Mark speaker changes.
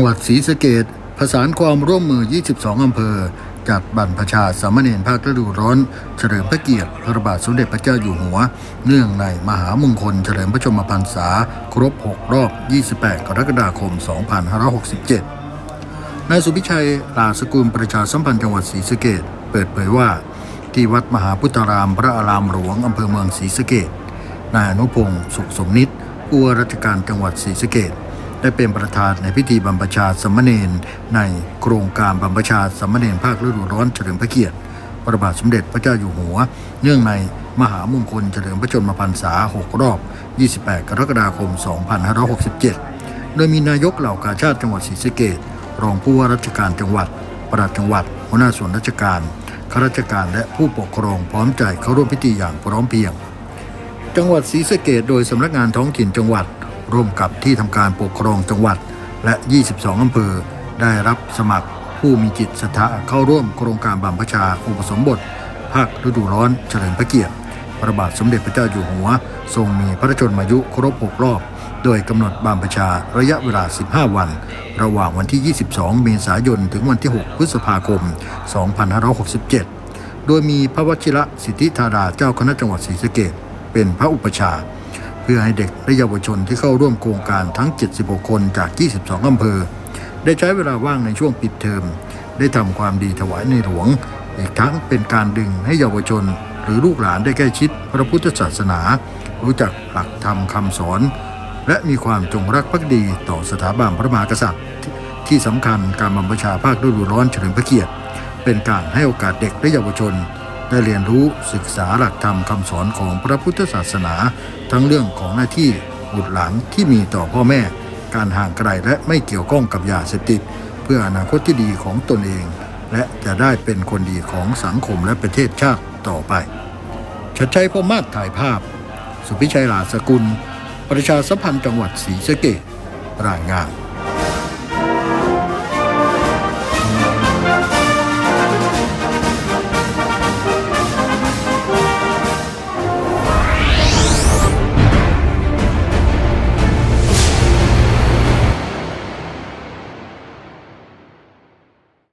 Speaker 1: จังหวัดศรีสะเกดประสานความร่วมมือ 22 อำเภอ จัดบรรพชาสามเณรภาคฤดูร้อน เฉลิมพระเกียรติพระบาทสมเด็จพระเจ้าอยู่หัว เนื่องในมหามงคลเฉลิมพระชนมพรรษา ครบ 6 รอบ 28 กรกฎาคม 2567 นายสุพิชัยลาสกุลประชาสัมพันธ์จังหวัดศรีสะเกดเปิดเผยว่า ที่วัดมหาพุทธารามพระอารามหลวงอำเภอเมืองศรีสะเกดนายอนุพงศ์สุขสมนิตผู้ว่าราชการจังหวัดศรีสะเกด ได้เป็นประธานในพิธีบรรพชาสามเณรในโครงการบรรพชาสามเณรภาคฤดูร้อนเฉลิมพระเกียรติพระบาทสมเด็จพระเจ้าอยู่หัว เนื่องในมหามงคลเฉลิมพระชนมพรรษา 6 รอบ 28 กรกฎาคม 2567 โดยมีนายกเหล่ากาชาติจังหวัดศรีสะเกดรองผู้ว่าราชการจังหวัดประหลัดจังหวัด หัวหน้าส่วนราชการข้าราชการและผู้ปกครองพร้อมใจเข้าร่วมพิธีอย่างพร้อมเพรียง จังหวัดศรีสะเกดโดยสำนักงานท้องถิ่นจังหวัด ร่วมกับที่ทำการปกครองจังหวัด และ 22 อำเภอ ได้รับสมัครผู้มีจิตศรัทธาเข้าร่วมโครงการบำพชาอุปสมบท ภาคฤดูร้อนเฉลิมพระเกียรติ พระบาทสมเด็จพระเจ้าอยู่หัว ทรงมีพระชนมายุครบ 6 รอบ โดยกำหนดบำพชาระยะเวลา 15 วัน ระหว่างวันที่ 22 เมษายน ถึงวันที่ 6 พฤษภาคม 2567 โดยมีพระวชิระสิทธิธาราเจ้าคณะจังหวัดศรีสะเกษเป็นพระอุปชา พื่อให้เด็กและเยาวชนที่เข้าร่วมโครงการทั้ง 76 คนจาก 22 อำเภอ ได้ใช้เวลาว่างในช่วงปิดเทอม ได้ทำความดีถวายในหลวง อีกทั้งเป็นการดึงให้เยาวชน หรือลูกหลานได้ใกล้ชิดพระพุทธศาสนา รู้จักหลักธรรมคำสอน และมีความจงรักภักดีต่อสถาบันพระมหากษัตริย์ ที่สำคัญการบำบัญชาภาคฤดูร้อนเฉลิมพระเกียรติ เป็นการให้โอกาสเด็กและเยาวชน ได้เรียนรู้ศึกษาหลักธรรมคำสอนของพระพุทธศาสนา ทั้งเรื่องของหน้าที่บุตรหลานที่มีต่อพ่อแม่ การห่างไกลและไม่เกี่ยวข้องกับยาเสพติด เพื่ออนาคตที่ดีของตนเอง และจะได้เป็นคนดีของสังคมและประเทศชาติต่อไปชัดชัยพมาศถ่ายภาพ สุพิชัยหลาสกุล ประชาสัมพันธ์จังหวัดศรีสะเกษรายงาน